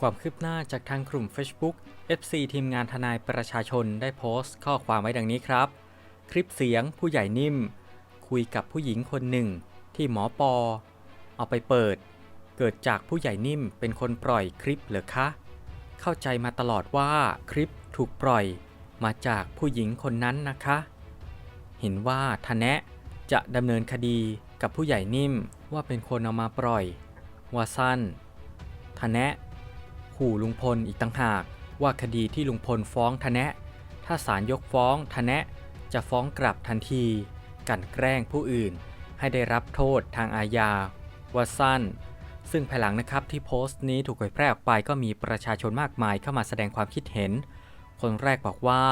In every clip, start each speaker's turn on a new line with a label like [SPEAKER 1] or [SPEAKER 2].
[SPEAKER 1] ความคืบหน้าจากทางกลุ่ม Facebook FC ทีมงานทนายประชาชนได้โพสต์ข้อความไว้ดังนี้ครับ คลิปเสียงผู้ใหญ่นิ่ม คุยกับผู้หญิงคนหนึ่ง ที่หมอปอ เอาไปเปิด เกิดจากผู้ใหญ่นิ่มเป็นคนปล่อยคลิปเหรอคะ เข้าใจมาตลอดว่าคลิปถูกปล่อย มาจากผู้หญิงคนนั้นนะคะ เห็นว่าทนแนะจะดำเนินคดีกับผู้ใหญ่นิ่มว่าเป็นคนเอามาปล่อย ว่าสั้นทนแนะ ขู่ลุงพลอีกต่างหากว่าคดีที่ลุงพลฟ้องทแนะ ถ้าศาลยกฟ้องทแนะ จะฟ้องกลับทันที กันแกล้งผู้อื่น ให้ได้รับโทษทางอาญาว่าสั้น ซึ่งภายหลังนะครับที่โพสต์นี้ถูกเผยแพร่ออกไปก็มีประชาชนมากมายเข้ามาแสดงความคิดเห็น คนแรกบอกว่า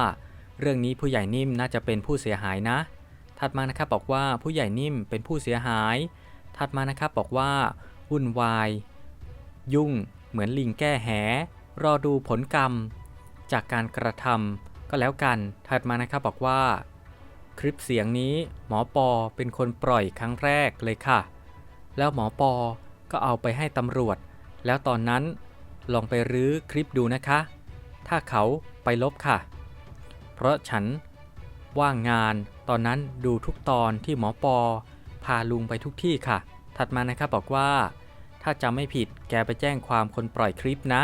[SPEAKER 1] เรื่องนี้ผู้ใหญ่นิ่มน่าจะเป็นผู้เสียหายนะ ถัดมานะครับบอกว่าผู้ใหญ่นิ่มเป็นผู้เสียหาย ถัดมานะครับบอกว่าวุ่นวาย ยุ่ง เหมือนลิงแก้แห รอดูผลกรรม จากการกระทำก็แล้วกัน ถัดมานะครับบอกว่า คลิปเสียงนี้หมอปอเป็นคนปล่อยครั้งแรกเลยค่ะ แล้วหมอปอก็เอาไปให้ตำรวจ แล้วตอนนั้นลองไปรื้อคลิปดูนะคะ ถ้าเขาไปลบค่ะ เพราะฉันว่างงานตอนนั้นดูทุกตอนที่หมอปอ พาลุงไปทุกที่ค่ะ ถัดมานะครับบอกว่า ถ้าจำไม่ผิดแกไปแจ้งความคนปล่อยคลิปนะ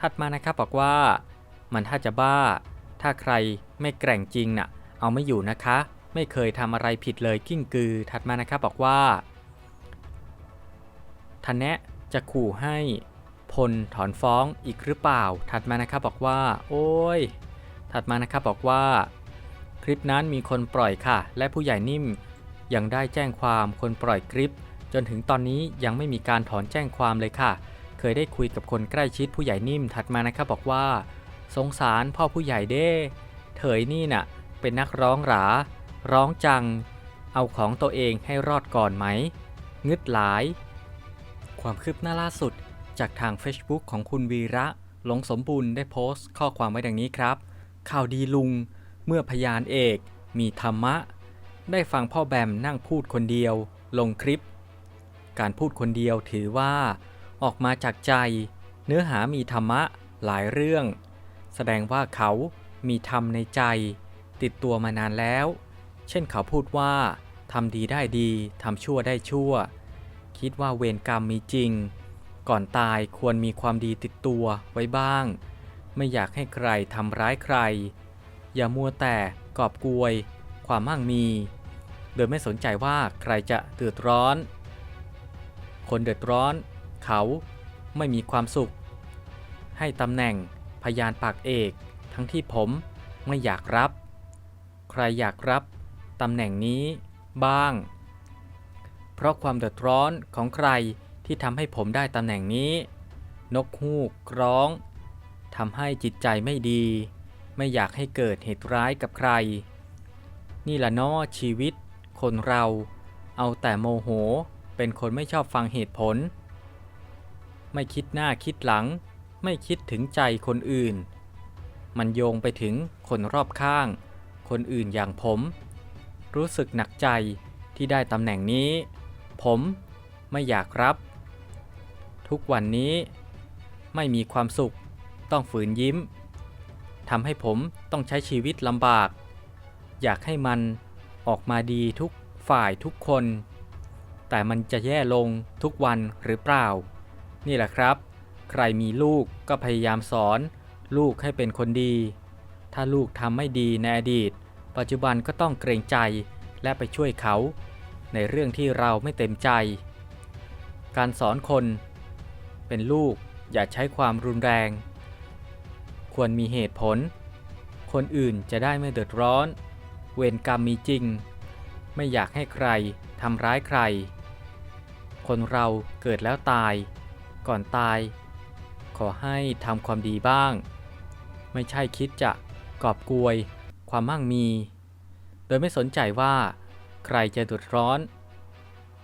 [SPEAKER 1] ถัดมานะครับบอกว่า มันถ้าจะบ้า ถ้าใครไม่แกร่งจริงน่ะ เอาไม่อยู่นะคะ ไม่เคยทำอะไรผิดเลยกิ้งกือ ถัดมานะครับบอกว่าทันแนะจะขู่ให้พลถอนฟ้องอีกหรือเปล่า ถัดมานะครับบอกว่า โอ้ย ถัดมานะครับบอกว่า คลิปนั้นมีคนปล่อยค่ะ และผู้ใหญ่นิ่มยังได้แจ้งความคนปล่อยคลิป จนถึงตอนนี้ยังไม่มีการถอนแจ้งความเลยค่ะ เคยได้คุยกับคนใกล้ชิดผู้ใหญ่นิ่มถัดมานะครับบอกว่า สงสารพ่อผู้ใหญ่เด้ เถยนี่น่ะ เป็นนักร้องหรา ร้องจัง เอาของตัวเองให้รอดก่อนไหม งึดหลาย ความคืบหน้าล่าสุด จากทาง Facebook ของคุณวีระ หลงสมบูรณ์ได้โพสต์ ข้อความไว้ดังนี้ครับ ข่าวดีลุง เมื่อพยานเอก มีธรรมะ ได้ฟังพ่อแบมนั่งพูดคนเดียว ลงคลิป การพูดคนเดียวถือว่า ออกมาจากใจ เนื้อหามีธรรมะหลายเรื่อง แสดงว่าเขามีธรรมในใจ ติดตัวมานานแล้ว เช่นเขาพูดว่าทำดีได้ดีทำชั่วได้ชั่ว คิดว่าเวรกรรมมีจริง ก่อนตายควรมีความดีติดตัวไว้บ้าง ไม่อยากให้ใครทำร้ายใคร อย่ามัวแต่กอบกวย ความมั่งมี โดยไม่สนใจว่าใครจะเดือดร้อน คนเดือดร้อน เขาไม่มีความสุข ให้ตำแหน่งพยานปากเอก ทั้งที่ผมไม่อยากรับ ใครอยากรับตำแหน่งนี้บ้าง เพราะความเดือดร้อนของใครที่ทำให้ผมได้ตำแหน่งนี้ นกฮูกร้องทำให้จิตใจไม่ดี ไม่อยากให้เกิดเหตุร้ายกับใคร นี่ละนาะชีวิต คนเราเอาแต่โมโห เป็นคนไม่ชอบฟังเหตุผล ไม่คิดหน้าคิดหลัง ไม่คิดถึงใจคนอื่น มันโยงไปถึงคนรอบข้าง คนอื่นอย่างผม รู้สึกหนักใจที่ได้ตำแหน่งนี้ ผมไม่อยากรับ ทุกวันนี้ไม่มีความสุข ต้องฝืนยิ้มทำให้ผมต้องใช้ชีวิตลำบาก อยากให้มันออกมาดีทุกฝ่ายทุกคน แต่มันจะแย่ลงทุกวันหรือเปล่า นี่แหละครับ ใครมีลูกก็พยายามสอน ลูกให้เป็นคนดี ถ้าลูกทำไม่ดีในอดีต ปัจจุบันก็ต้องเกรงใจและไปช่วยเขา ในเรื่องที่เราไม่เต็มใจ การสอนคน เป็นลูกอย่าใช้ความรุนแรง ควรมีเหตุผล คนอื่นจะได้ไม่เดือดร้อน เวรกรรมมีจริง ไม่อยากให้ใครทำร้ายใคร คนเราเกิดแล้วตาย ก่อนตาย ขอให้ทำความดีบ้าง ไม่ใช่คิดจะกอบกวย ความมั่งมี โดยไม่สนใจว่า ใครจะเดือดร้อน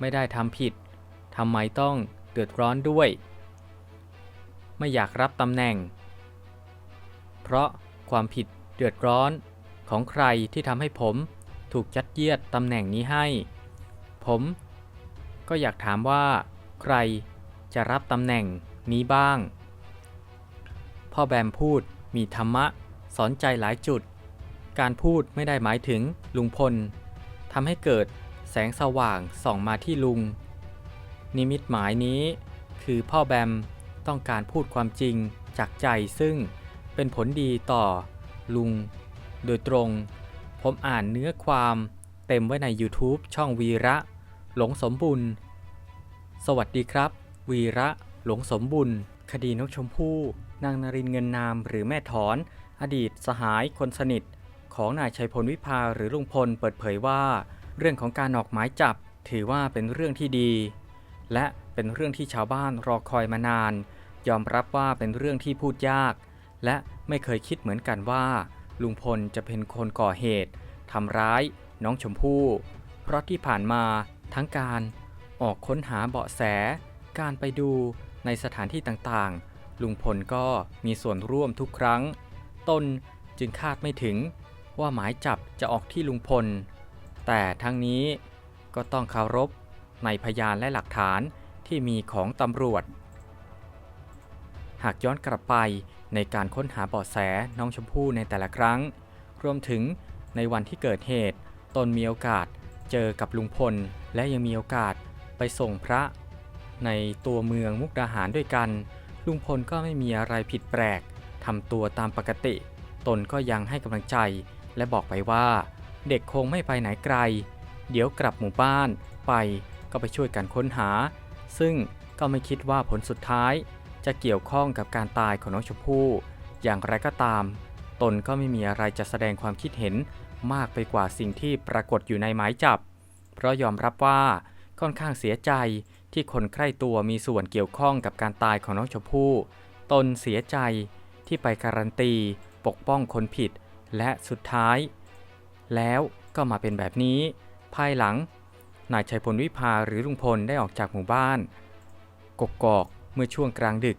[SPEAKER 1] ไม่ได้ทำผิดทำไมต้องเดือดร้อนด้วย ไม่อยากรับตำแหน่ง เพราะความผิดเดือดร้อนของใครที่ทำให้ผมถูกจัดเยียดตำแหน่งนี้ให้ ผม ก็อยากถามว่า ใครจะรับตำแหน่งนี้บ้าง พ่อแบมพูดมีธรรมะ สอนใจหลายจุด การพูดไม่ได้หมายถึงลุงพลทำให้เกิดแสงสว่างส่องมาที่ลุง นิมิตหมายนี้ คือพ่อแบมต้องการพูดความจริงจากใจซึ่งเป็นผลดีต่อ ลุง โดยตรง ผมอ่านเนื้อความเต็มไว้ใน YouTube ช่องวีระ หลงสมบุญ สวัสดีครับ วีระหลงสมบุญ คดีนกชมพู่นางนรินเงินนามหรือแม่ถอน อดีตสหายคนสนิท ของนายชัยพลวิภาหรือลุงพลเปิดเผยว่า เรื่องของการออกหมายจับถือว่าเป็นเรื่องที่ดี และเป็นเรื่องที่ชาวบ้านรอคอยมานาน ยอมรับว่าเป็นเรื่องที่พูดยาก และไม่เคยคิดเหมือนกันว่า ลุงพลจะเป็นคนก่อเหตุทำร้ายน้องชมพู่ เพราะที่ผ่านมา ทั้งการออกค้นหาเบาะแส การไปดูในสถานที่ต่างๆ ลุงพลก็มีส่วนร่วมทุกครั้ง ตนจึงคาดไม่ถึงว่าหมายจับจะออกที่ลุงพล แต่ทั้งนี้ก็ต้องเคารพในพยานและหลักฐานที่มีของตำรวจ หากย้อนกลับไปในการค้นหาเบาะแสน้องชมพู่ในแต่ละครั้ง รวมถึงในวันที่เกิดเหตุ ตนมีโอกาส เจอกับลุงพล และยังมีโอกาสไปส่งพระ ในตัวเมืองมุกดาหารด้วยกัน ลุงพลก็ไม่มีอะไรผิดแปลกทำตัวตามปกติ ตนก็ยังให้กำลังใจ และบอกไปว่า เด็กคงไม่ไปไหนไกล เดี๋ยวกลับหมู่บ้านไปก็ไปช่วยกันค้นหา ซึ่งก็ไม่คิดว่าผลสุดท้าย จะเกี่ยวข้องกับการตายของน้องชมพู่ อย่างไรก็ตาม ตนก็ไม่มีอะไรจะแสดงความคิดเห็น มากไปกว่าสิ่งที่ปรากฏอยู่ในหมายจับ เพราะยอมรับว่าค่อนข้างเสียใจที่คนใกล้ตัวมีส่วนเกี่ยวข้องกับการตายของน้องชมพู่ ตนเสียใจที่ไปการันตี ปกป้องคนผิด และสุดท้าย แล้วก็มาเป็นแบบนี้ ภายหลัง นายชัยพลวิภาหรือลุงพลได้ออกจากหมู่บ้าน กกอกเมื่อช่วงกลางดึก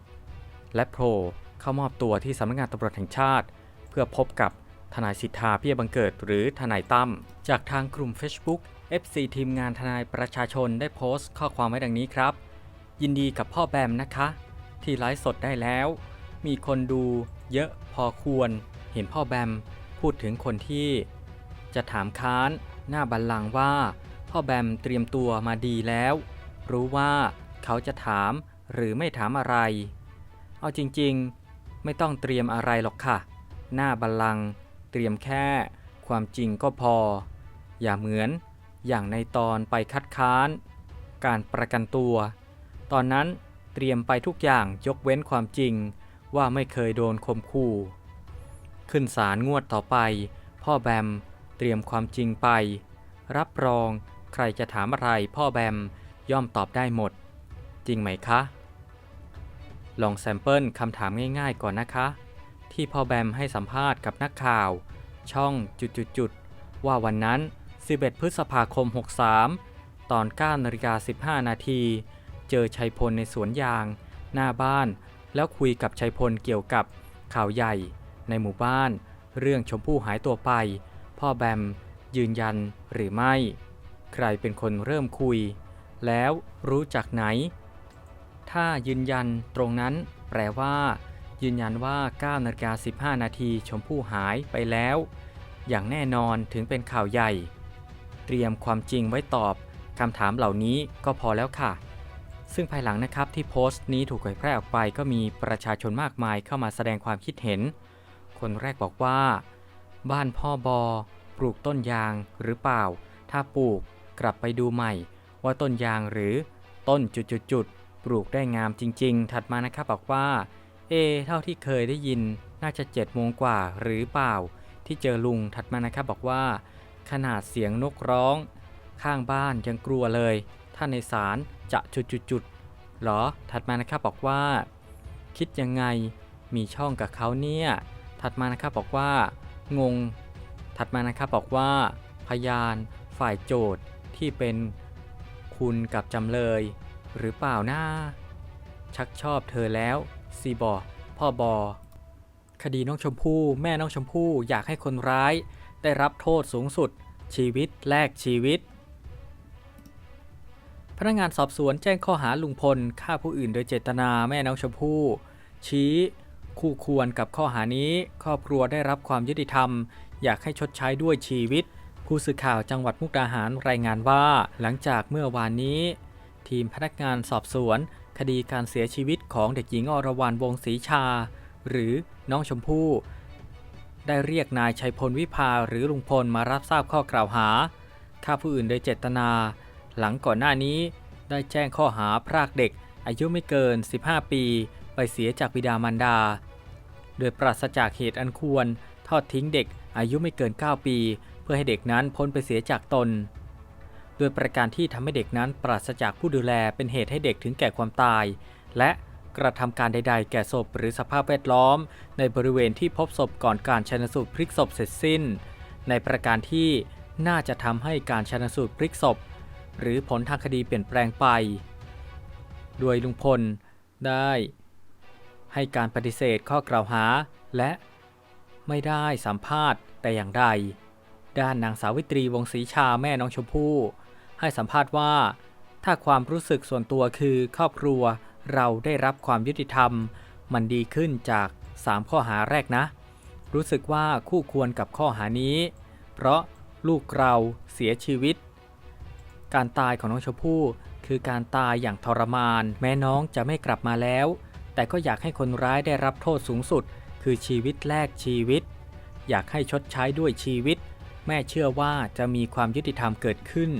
[SPEAKER 1] และโผล่เข้ามอบตัวที่สำนักงานตำรวจแห่งชาติ เพื่อพบกับ ทนายสิทธาเบี้ยบังเกิดหรือทนายตั้มจากทางกลุ่ม Facebook FC ทีมงานทนายประชาชนได้โพสต์ข้อความไว้ดังนี้ครับ ยินดีกับพ่อแบมนะคะ ที่ไลฟ์สดได้แล้ว มีคนดูเยอะพอควร เห็นพ่อแบมพูดถึงคนที่ จะถามค้านหน้าบัลลังก์ว่า พ่อแบมเตรียมตัวมาดีแล้ว รู้ว่าเขาจะถามหรือไม่ถามอะไร เอาจริงๆ ไม่ต้องเตรียมอะไรหรอกค่ะ หน้าบัลลังก์ เตรียมแค่ความจริงก็พอ อย่าเหมือนอย่างในตอนไปคัดค้าน การประกันตัว ตอนนั้นเตรียมไปทุกอย่างยกเว้นความจริงว่าไม่เคยโดนข่มขู่ ขึ้นศาลงวดต่อไป พ่อแบมเตรียมความจริงไป รับรองใครจะถามอะไรพ่อแบมย่อมตอบได้หมด จริงไหมคะ ลองแซมเปิลคำถามง่ายๆก่อนนะคะ ที่พ่อแบมให้สัมภาษณ์กับนักข่าว ช่องจุดๆว่าวันนั้น 11 พฤษภาคม 63 ตอน9นาฬิกา15 นาทีเจอชัยพลในสวนยาง หน้าบ้าน แล้วคุยกับชัยพลเกี่ยวกับข่าวใหญ่ ในหมู่บ้าน เรื่องชมพู่หายตัวไป พ่อแบม ยืนยันหรือไม่ ใครเป็นคนเริ่มคุย แล้วรู้จากไหน ถ้ายืนยันตรงนั้นแปลว่า ยืนยันว่า9นาฬิกา15 นาทีชมพู่หายไปแล้ว อย่างแน่นอนถึงเป็นข่าวใหญ่ เตรียมความจริงไว้ตอบคำถามเหล่านี้ก็พอแล้วค่ะ ซึ่งภายหลังนะครับที่โพสต์นี้ถูกเผยแพร่ออกไปก็มีประชาชนมากมายเข้ามาแสดงความคิดเห็น คนแรกบอกว่า บ้านพ่อบอ ปลูกต้นยางหรือเปล่า ถ้าปลูกกลับไปดูใหม่ ว่าต้นยางหรือต้นจุดๆๆปลูกได้งามจริง ๆ ถัดมานะครับบอกว่า เอ เท่าที่เคยได้ยินน่าจะ7จ็ดโมงกว่าหรือเปล่า ที่เจอลุงถัดมานะครับบอกว่า ขนาดเสียงนกร้อง ข้างบ้านยังกลัวเลย ถ้าในศาลจะจุดๆๆหรอ ถัดมานะครับบอกว่า คิดยังไงมีช่องกับเขาเนี่ย ถัดมานะครับบอกว่า งง ถัดมานะครับบอกว่า พยานฝ่ายโจทย์ที่เป็นคุณกับจำเลย หรือเปล่านะชักชอบเธอแล้ว ซีบอพ่อบอคดีน้องชมพู่ แม่น้องชมพู่อยากให้คนร้าย ได้รับโทษสูงสุด ชีวิตแลกชีวิต พนักงานสอบสวนแจ้งข้อหาลุงพลฆ่าผู้อื่นโดยเจตนาแม่น้องชมพู่ ชี้คู่ควรกับข้อหานี้ ครอบครัวได้รับความยุติธรรม อยากให้ชดใช้ด้วยชีวิต ผู้สื่อข่าวจังหวัดมุกดาหารรายงานว่า หลังจากเมื่อวานนี้ ทีมพนักงานสอบสวน คดีการเสียชีวิตของเด็กหญิงอรวรรณวงศรีชา หรือน้องชมพู่ ได้เรียกนายชัยพลวิภาหรือลุงพลมารับทราบข้อกล่าวหาฆ่าผู้อื่นโดยเจตนา หลังก่อนหน้านี้ได้แจ้งข้อหาพรากเด็กอายุไม่เกิน 15 ปี ไปเสียจากบิดามารดา โดยปราศจากเหตุอันควรทอดทิ้งเด็กอายุไม่เกิน 9 ปี เพื่อให้เด็กนั้นพ้นไปเสียจากตน โดยประการที่ทำให้เด็กนั้นปราศจากผู้ดูแลเป็นเหตุให้เด็กถึงแก่ความตาย และกระทำการใด ๆ แก่ศพหรือสภาพแวดล้อม ในบริเวณที่พบศพก่อนการชันสูตรพลิกศพเสร็จสิ้น ในประการที่น่าจะทำให้การชันสูตรพลิกศพ หรือผลทางคดีเปลี่ยนแปลงไป โดยลุงพลได้ ให้การปฏิเสธข้อกล่าวหา และไม่ได้สัมภาษณ์แต่อย่างใด ด้านนางสาวิตรีวงศรีชาแม่น้องชมพู่ ให้สัมภาษณ์ว่า ถ้าความรู้สึกส่วนตัวคือครอบครัวเราได้รับความยุติธรรม มันดีขึ้นจาก 3 ข้อหาแรกนะ รู้สึกว่าคู่ควรกับข้อหานี้ เพราะลูกเราเสียชีวิต การตายของน้องชมพู่คือการตายอย่างทรมาน แม้น้องจะไม่กลับมาแล้ว แต่ก็อยากให้คนร้ายได้รับโทษสูงสุด คือชีวิตแลกชีวิต อยากให้ชดใช้ด้วยชีวิต แม่เชื่อว่าจะมีความยุติธรรมเกิดขึ้น